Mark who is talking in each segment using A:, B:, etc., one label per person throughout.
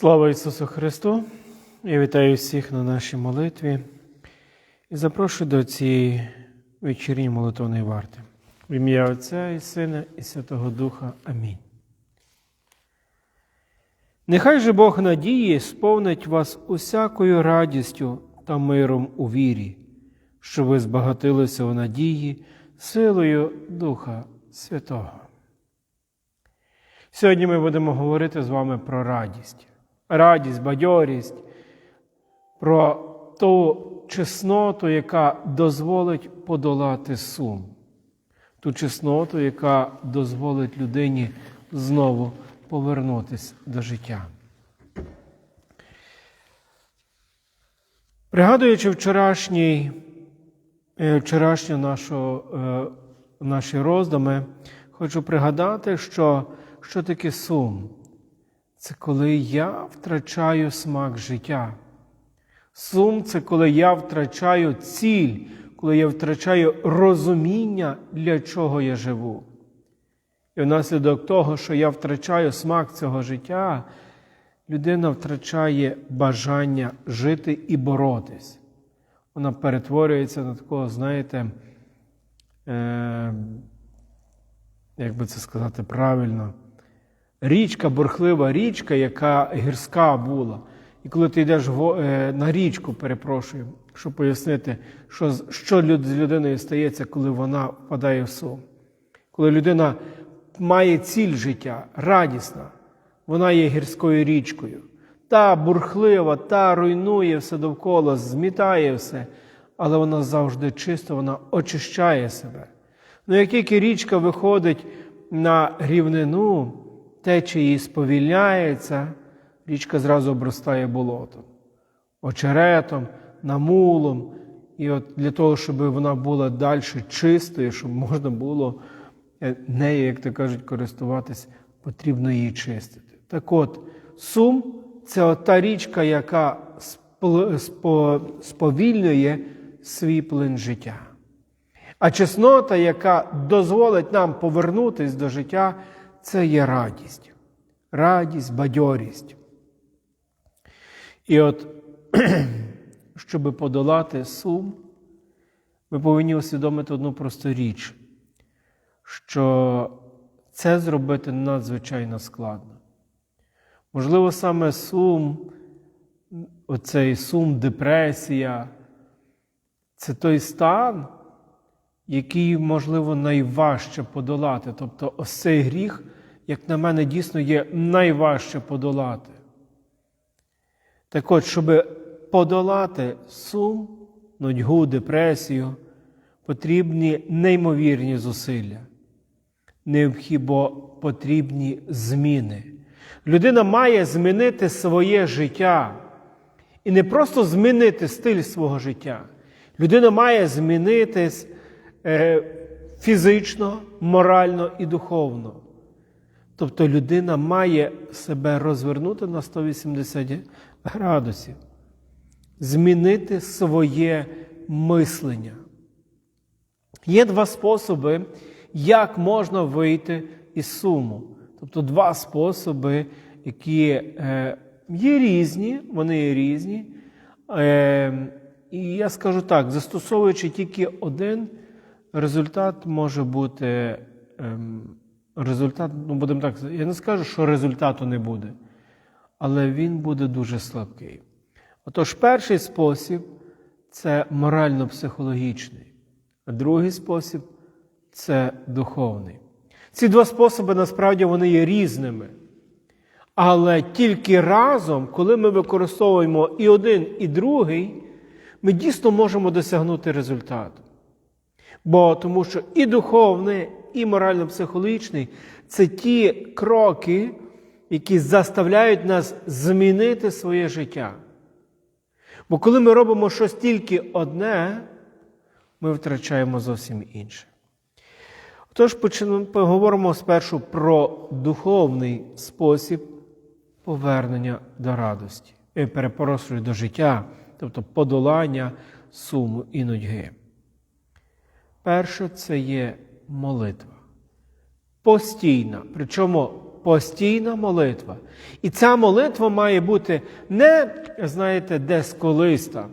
A: Слава Ісусу Христу! Я вітаю всіх на нашій молитві і запрошую до цієї вечірньої молитовної варти. В ім'я Отця і Сина, і Святого Духа. Амінь. Нехай же Бог надії сповнить вас усякою радістю та миром у вірі, що ви збагатилися у надії силою Духа Святого. Сьогодні ми будемо говорити з вами про радість. Радість, бадьорість, про ту чесноту, яка дозволить подолати сум, ту чесноту, яка дозволить людині знову повернутися до життя. Пригадуючи вчорашній, е, вчорашню нашу, е, наші роздуми, хочу пригадати, що, що таке сум. Це коли я втрачаю смак життя. Сум це коли я втрачаю ціль, коли я втрачаю розуміння, для чого я живу. І внаслідок того, що я втрачаю смак цього життя, людина втрачає бажання жити і боротись. Вона перетворюється на такого, знаєте, е, як би це сказати правильно, річка, бурхлива річка, яка гірська була. І коли ти йдеш е, на річку, перепрошую, щоб пояснити, що, що з людиною стається, коли вона впадає в сум. Коли людина має ціль життя, радісна, вона є гірською річкою. Та бурхлива, та руйнує все довкола, змітає все, але вона завжди чиста, вона очищає себе. Ну, як тільки річка виходить на рівнину, течія її сповільняється, річка зразу обростає болотом, очеретом, намулом. І от для того, щоб вона була далі чистою, щоб можна було е, нею, як то кажуть, користуватись, потрібно її чистити. Так от, сум це от та річка, яка сповільнює свій плин життя. А чеснота, яка дозволить нам повернутися до життя, це є радість. Радість, бадьорість. І от, щоб подолати сум, ми повинні усвідомити одну просту річ, що це зробити надзвичайно складно. Можливо, саме сум, оцей сум, депресія, це той стан, який, можливо, найважче подолати. Тобто, ось цей гріх, як на мене, дійсно є найважче подолати. Так от, щоб подолати сум, нудьгу, депресію, потрібні неймовірні зусилля. Необхідно потрібні зміни. Людина має змінити своє життя. І не просто змінити стиль свого життя. Людина має змінитись фізично, морально і духовно. Тобто людина має себе розвернути на 180 градусів, змінити своє мислення. Є два способи, як можна вийти із суму. Тобто два способи, які е, є різні, вони є різні. Е, і я скажу так: застосовуючи тільки один, результат може бути. ем, результат, ну будемо так, я не скажу, що результату не буде, але він буде дуже слабкий. Отож, перший спосіб це морально-психологічний, а другий спосіб це духовний. Ці два способи насправді вони є різними. Але тільки разом, коли ми використовуємо і один, і другий, ми дійсно можемо досягнути результату. Бо тому що і духовний, і морально-психологічний це ті кроки, які заставляють нас змінити своє життя. Бо коли ми робимо щось тільки одне, ми втрачаємо зовсім інше. Отож, поговоримо спершу про духовний спосіб повернення до радості, е, перепрошую, до життя, тобто подолання суму і нудьги. Перше це є молитва. Постійна, причому постійна молитва. І ця молитва має бути не, знаєте, десь колись там,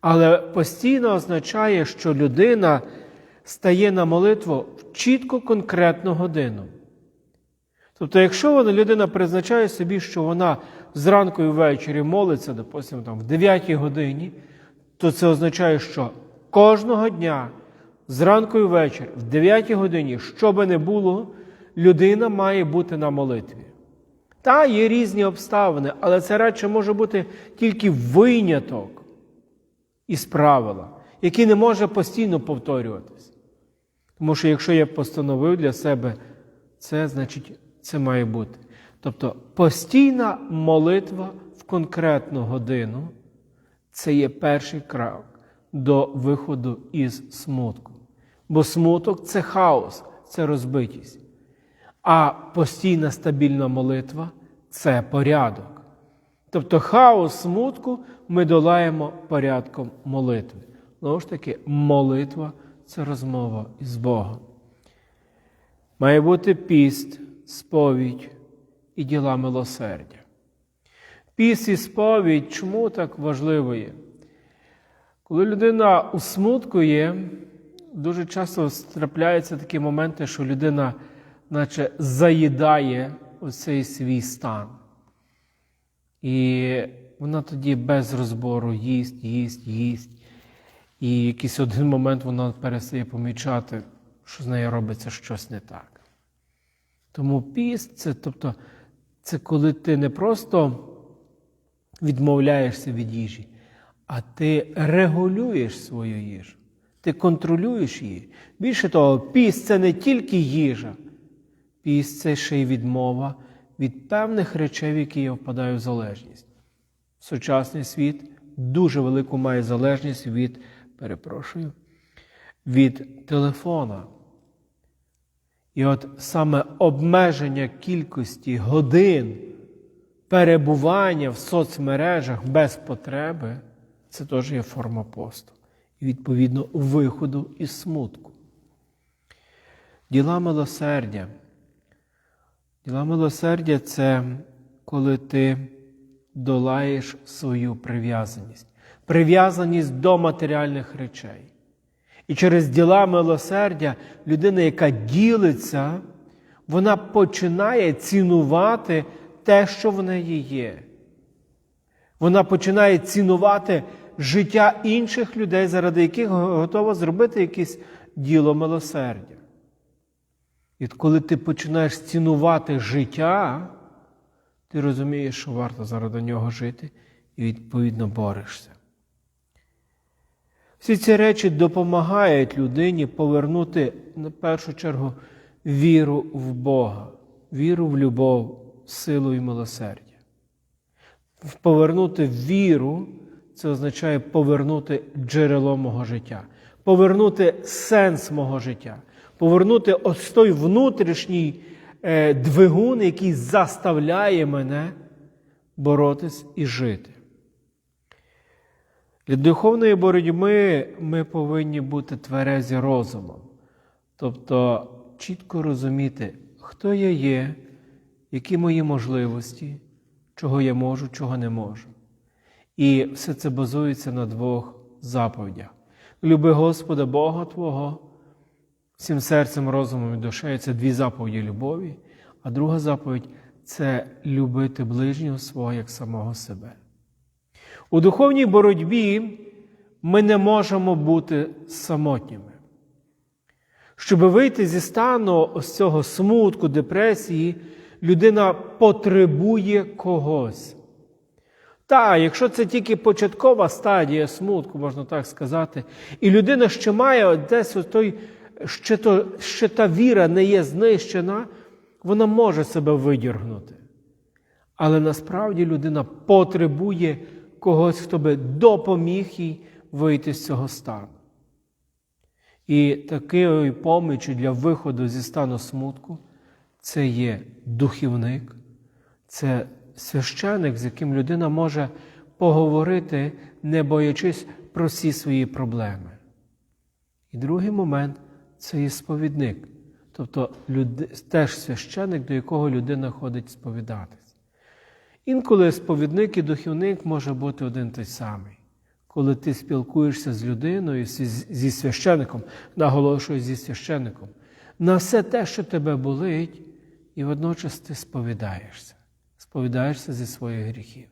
A: але постійно означає, що людина стає на молитву в чітко конкретну годину. Тобто, якщо вона людина призначає собі, що вона зранку і ввечері молиться, допустимо, там, в 9 годині, то це означає, що кожного дня, зранку і ввечері, в 9 годині, що би не було, людина має бути на молитві. Та є різні обставини, але це радше може бути тільки виняток із правила, який не може постійно повторюватись. Тому що якщо я постановив для себе це, значить це має бути. Тобто постійна молитва в конкретну годину це є перший крок до виходу із смутку. Бо смуток це хаос, це розбитість. А постійна стабільна молитва це порядок. Тобто хаос смутку ми долаємо порядком молитви. Знову ж таки, молитва це розмова із Богом. Має бути піст, сповідь і діла милосердя. Піст і сповідь чому так важливо є? Коли людина у смутку є, дуже часто трапляються такі моменти, що людина наче заїдає оцей свій стан. І вона тоді без розбору їсть, їсть, їсть. І в якийсь один момент вона перестає помічати, що з нею робиться щось не так. Тому піст це, тобто, це коли ти не просто відмовляєшся від їжі, а ти регулюєш свою їжу, ти контролюєш її. Більше того, піст це не тільки їжа, піст це ще й відмова від певних речей, в які я впадаю в залежність. Сучасний світ дуже велику має залежність від, перепрошую, від телефона. І от саме обмеження кількості годин перебування в соцмережах без потреби це теж є форма посту. Відповідно, виходу із смутку. Діла милосердя. Діла милосердя це коли ти долаєш свою прив'язаність, прив'язаність до матеріальних речей. І через діла милосердя людина, яка ділиться, вона починає цінувати те, що в неї є. Вона починає цінувати життя інших людей, заради яких готова зробити якесь діло милосердя. І коли ти починаєш цінувати життя, ти розумієш, що варто заради нього жити, і відповідно борешся. Всі ці речі допомагають людині повернути на першу чергу віру в Бога, віру в любов, силу і милосердя. Повернути віру це означає повернути джерело мого життя, повернути сенс мого життя, повернути ось той внутрішній е, двигун, який заставляє мене боротись і жити. Для духовної боротьби ми повинні бути тверезі розумом, тобто чітко розуміти, хто я є, які мої можливості, чого я можу, чого не можу. І все це базується на двох заповідях. Люби Господа Бога Твого, всім серцем, розумом і душею це дві заповіді любові, а друга заповідь це любити ближнього свого як самого себе. У духовній боротьбі ми не можемо бути самотніми. Щоб вийти зі стану ось цього смутку, депресії, людина потребує когось. Та, якщо це тільки початкова стадія смутку, можна так сказати, і людина ще має десь той, ще, то, ще та віра не є знищена, вона може себе видіргнути. Але насправді людина потребує когось, хто би допоміг їй вийти з цього стану. І такою помічю для виходу зі стану смутку це є духівник, це священик, з яким людина може поговорити, не боячись про всі свої проблеми. І другий момент це є сповідник, тобто люди, теж священик, до якого людина ходить сповідатись. Інколи сповідник і духівник може бути один той самий. Коли ти спілкуєшся з людиною, зі священником, наголошую зі священником, на все те, що тебе болить, і водночас ти сповідаєшся, сповідаєшся зі своїх гріхів.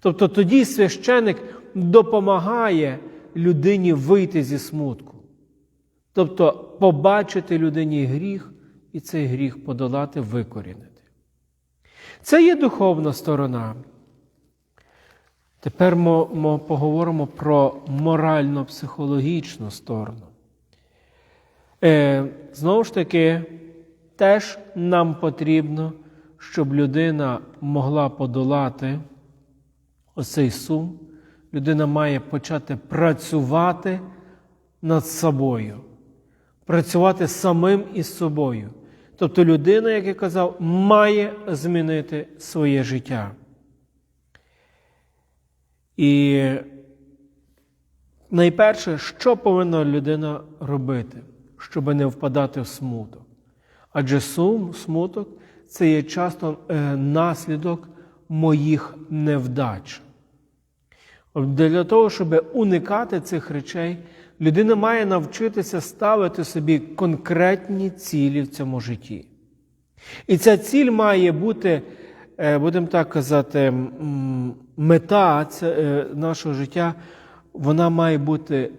A: Тобто тоді священик допомагає людині вийти зі смутку. Тобто побачити людині гріх і цей гріх подолати, викорінити. Це є духовна сторона. Тепер ми, поговоримо про морально-психологічну сторону. Е, Знову ж таки, теж нам потрібно, щоб людина могла подолати оцей сум. Людина має почати працювати над собою, працювати самим із собою. Тобто людина, як я казав, має змінити своє життя. І найперше, що повинна людина робити, щоб не впадати в смуток? Адже сум, смуток це є часто е, наслідок моїх невдач. Для того, щоб уникати цих речей, людина має навчитися ставити собі конкретні цілі в цьому житті. І ця ціль має бути, е, будемо так казати, мета е, нашого життя, вона має бути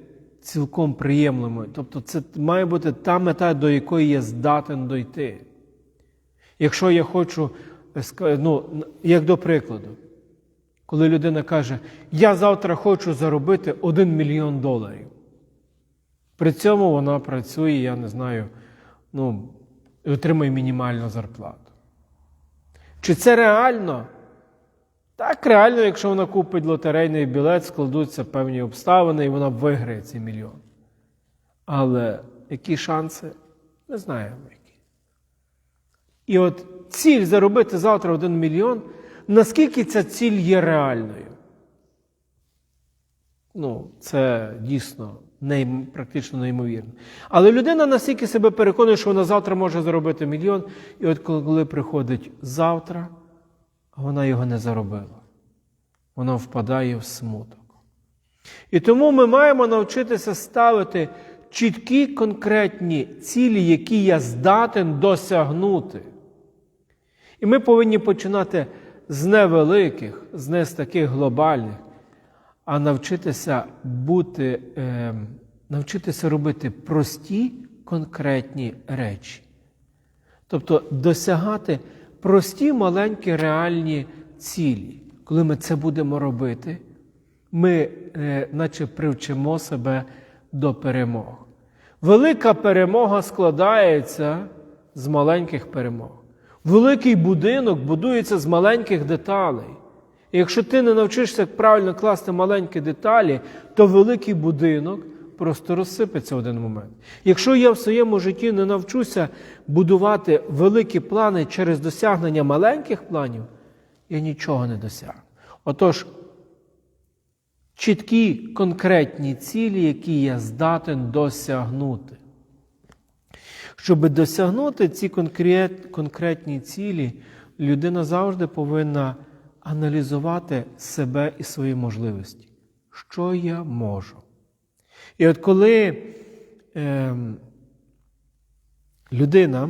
A: цілком приємною. Тобто, це має бути та мета, до якої я здатен дойти. Якщо я хочу, е, ну, як до прикладу, коли людина каже, я завтра хочу заробити 1 мільйон доларів. При цьому вона працює, я не знаю, ну, отримує мінімальну зарплату. Чи це реально? Так, реально, якщо вона купить лотерейний білет, складуться певні обставини, і вона виграє цей мільйон. Але які шанси? Не знаємо. І от ціль заробити завтра 1 мільйон, наскільки ця ціль є реальною? Ну, це дійсно нейм- практично неймовірно. Але людина настільки себе переконує, що вона завтра може заробити мільйон, і от коли приходить завтра, вона його не заробила. Вона впадає в смуток. І тому ми маємо навчитися ставити чіткі конкретні цілі, які я здатен досягнути. І ми повинні починати з невеликих, з не з таких глобальних, а навчитися бути, е, навчитися робити прості конкретні речі. Тобто досягати прості маленькі реальні цілі. Коли ми це будемо робити, ми е, наче привчимо себе до перемог. Велика перемога складається з маленьких перемог. Великий будинок будується з маленьких деталей. І якщо ти не навчишся правильно класти маленькі деталі, то великий будинок просто розсипеться в один момент. Якщо я в своєму житті не навчуся будувати великі плани через досягнення маленьких планів, я нічого не досягну. Отож, чіткі конкретні цілі, які я здатен досягнути. Щоб досягнути ці конкрет, конкретні цілі, людина завжди повинна аналізувати себе і свої можливості. Що я можу? І от коли е, людина,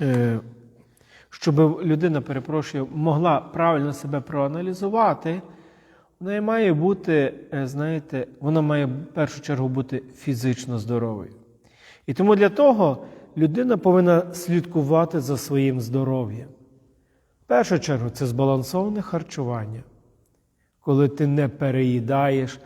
A: е, щоб людина, перепрошую, могла правильно себе проаналізувати, в неї має бути, е, знаєте, вона має в першу чергу бути фізично здоровою. І тому для того людина повинна слідкувати за своїм здоров'ям. В першу чергу це збалансоване харчування, коли ти не переїдаєш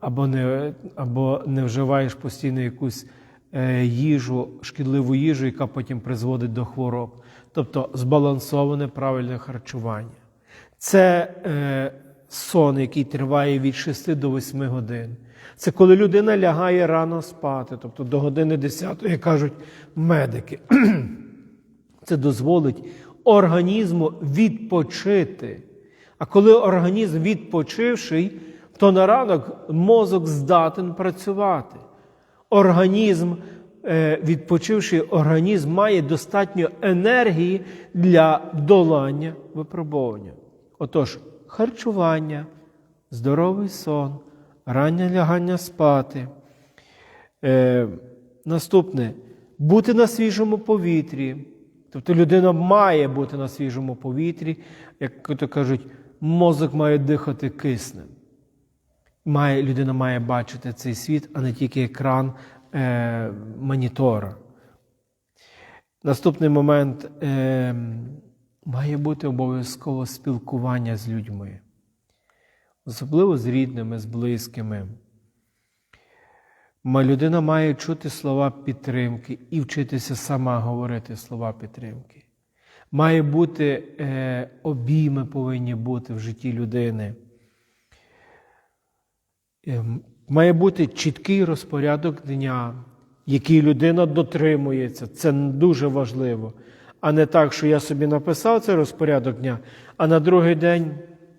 A: або не, або не вживаєш постійно якусь е, їжу, шкідливу їжу, яка потім призводить до хвороб. Тобто збалансоване правильне харчування. Це е, сон, який триває від 6 до 8 годин. Це коли людина лягає рано спати, тобто до години 10, як кажуть медики. Це дозволить організму відпочити. А коли організм відпочивший, то на ранок мозок здатен працювати. Організм е, відпочивший організм має достатньо енергії для долання випробування. Отож, харчування, здоровий сон, раннє лягання спати. Е, наступне бути на свіжому повітрі. Тобто людина має бути на свіжому повітрі, як то кажуть, мозок має дихати киснем. Має, людина має бачити цей світ, а не тільки екран е, монітора. Наступний момент е, має бути обов'язково спілкування з людьми, особливо з рідними, з близькими. Людина має чути слова підтримки і вчитися сама говорити слова підтримки. Має бути е, обійми повинні бути в житті людини. Ем, Має бути чіткий розпорядок дня, який людина дотримується. Це дуже важливо. А не так, що я собі написав цей розпорядок дня, а на другий день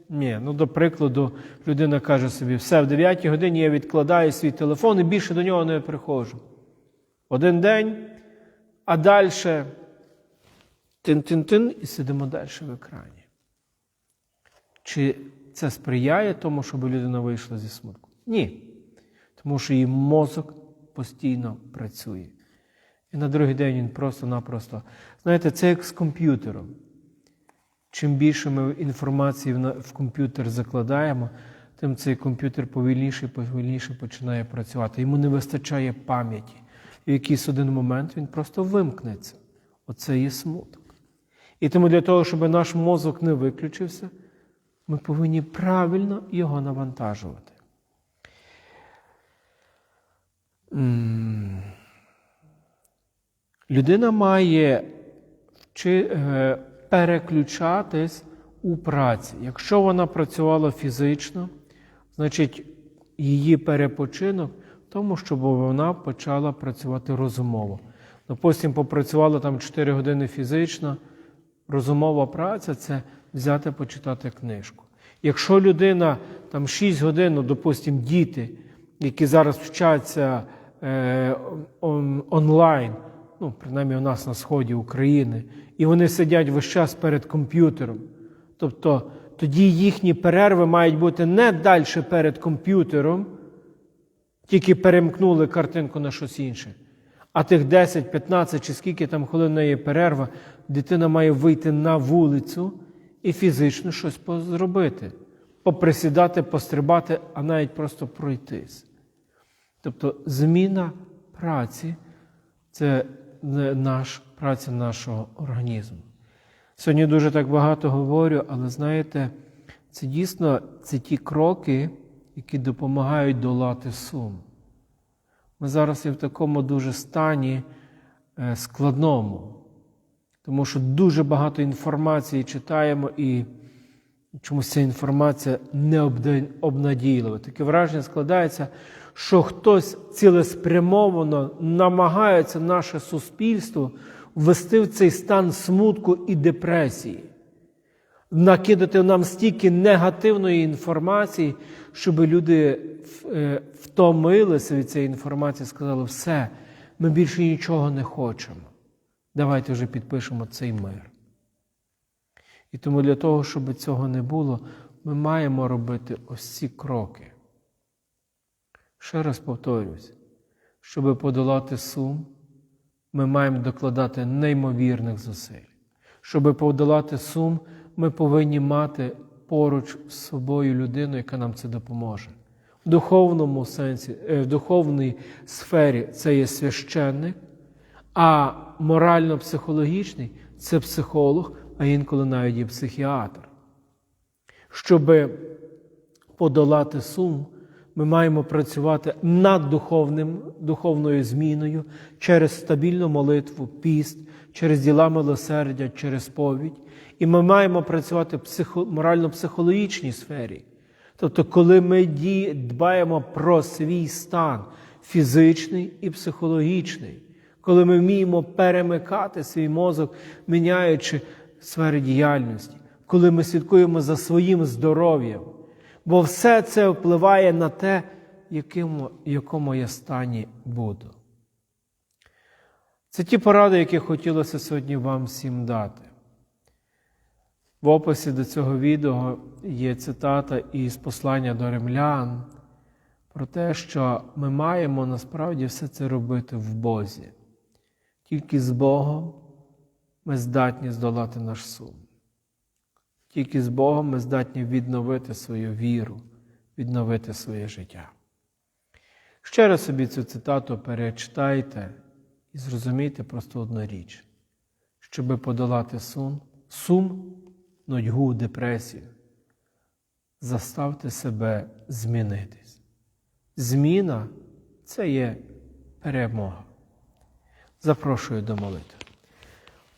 A: ні. Ну, до прикладу, людина каже собі, все, в 9 годині я відкладаю свій телефон і більше до нього не приходжу. Один день, а далі тин-тин-тин і сидимо далі в екрані. Чи це сприяє тому, щоб людина вийшла зі смутку? Ні. Тому що її мозок постійно працює. І на другий день він просто-напросто. Знаєте, це як з комп'ютером. Чим більше ми інформації в комп'ютер закладаємо, тим цей комп'ютер повільніше і повільніше починає працювати. Йому не вистачає пам'яті. І в якийсь один момент він просто вимкнеться. Оце є смуток. І тому для того, щоб наш мозок не виключився, ми повинні правильно його навантажувати. Людина має вчи, е, переключатись у праці. Якщо вона працювала фізично, значить її перепочинок в тому, щоб вона почала працювати розумово. Допустим, попрацювала там 4 години фізично, розумова праця це взяти почитати книжку. Якщо людина там 6 годин, ну, допустим, діти, які зараз вчаться е, он- онлайн, ну, принаймні у нас на сході України, і вони сидять весь час перед комп'ютером. Тобто тоді їхні перерви мають бути не далі перед комп'ютером, тільки перемкнули картинку на щось інше. А тих 10, 15 чи скільки там хвилин є перерва, дитина має вийти на вулицю і фізично щось зробити. Поприсідати, пострибати, а навіть просто пройтись. Тобто зміна праці це наш, праця нашого організму. Сьогодні дуже так багато говорю, але знаєте, це дійсно це ті кроки, які допомагають долати сум. Ми зараз є в такому дуже стані е, складному, тому що дуже багато інформації читаємо і чомусь ця інформація не обнадійлива. Таке враження складається, що хтось цілеспрямовано намагається наше суспільство ввести в цей стан смутку і депресії, накидати нам стільки негативної інформації, щоб люди е, втомилися від цієї інформації, сказали, все, ми більше нічого не хочемо. Давайте вже підпишемо цей мир. І тому для того, щоб цього не було, ми маємо робити ось ці кроки. Ще раз повторюсь, щоб подолати сум, ми маємо докладати неймовірних зусиль. Щоб подолати сум, ми повинні мати поруч з собою людину, яка нам це допоможе. В духовному сенсі, е, в духовній сфері це є священник, а морально-психологічний це психолог, а інколи навіть і психіатр. Щоб подолати сум, ми маємо працювати над духовним, духовною зміною через стабільну молитву, піст, через діла милосердя, через повідь. І ми маємо працювати в психо, морально-психологічній сфері. Тобто, коли ми ді- дбаємо про свій стан фізичний і психологічний, коли ми вміємо перемикати свій мозок, міняючи сфери діяльності, коли ми слідкуємо за своїм здоров'ям, бо все це впливає на те, якому, якому я стані буду. Це ті поради, які хотілося сьогодні вам всім дати. В описі до цього відео є цитата із послання до римлян про те, що ми маємо насправді все це робити в Бозі. Тільки з Богом ми здатні здолати наш сум. Тільки з Богом ми здатні відновити свою віру, відновити своє життя. Ще раз собі цю цитату перечитайте і зрозумійте просто одну річ, щоби подолати сум, сум, нудьгу, депресію, заставте себе змінитись. Зміна це є перемога. Запрошую до молитви.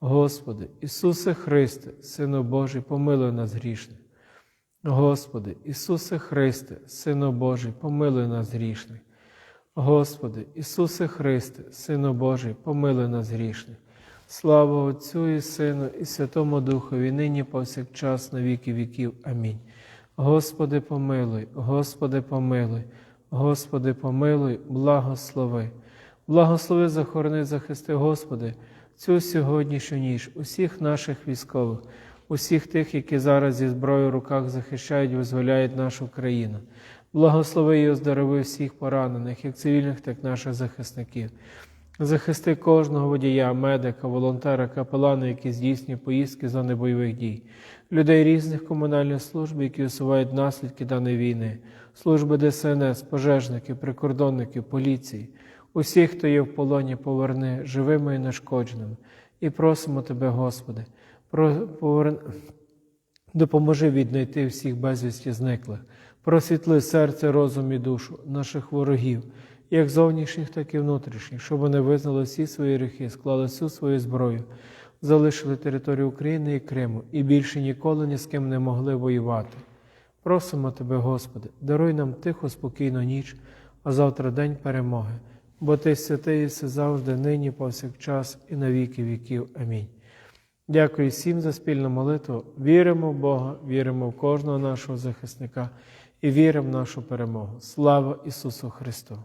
A: Господи, Ісусе Христе, Сино Божий, помилуй нас грішних. Господи, Ісусе Христе, Сино Божий, помилуй нас грішних. Господи, Ісусе Христе, Сино Божий, помилуй нас грішних. Слава Отцю і Сину, і Святому Духові, нині повсякчас, на віки віків. Амінь. Господи, помилуй, Господи, помилуй, Господи, помилуй, благослови. Благослови, захорони, захисти, Господи, цю сьогоднішню ніч, усіх наших військових, усіх тих, які зараз зі зброєю в руках захищають, визволяють нашу країну. Благослови і оздорови всіх поранених, як цивільних, так і наших захисників. Захисти кожного водія, медика, волонтера, капелана, які здійснюють поїздки зони бойових дій, людей різних комунальних служб, які усувають наслідки даної війни, служби ДСНС, пожежників, прикордонників, поліції, усіх, хто є в полоні, поверни живими і нешкодженими. І просимо Тебе, Господи, про поверн... допоможи віднайти всіх безвісті зниклих, просвітли серце, розум і душу наших ворогів як зовнішніх, так і внутрішніх, щоб вони визнали всі свої гріхи, склали всю свою зброю, залишили територію України і Криму і більше ніколи ні з ким не могли воювати. Просимо Тебе, Господи, даруй нам тихо, спокійну ніч, а завтра день перемоги, бо Ти святий все завжди, нині, повсякчас, і на віки віків. Амінь. Дякую всім за спільну молитву. Віримо в Бога, віримо в кожного нашого захисника і віримо в нашу перемогу. Слава Ісусу Христу!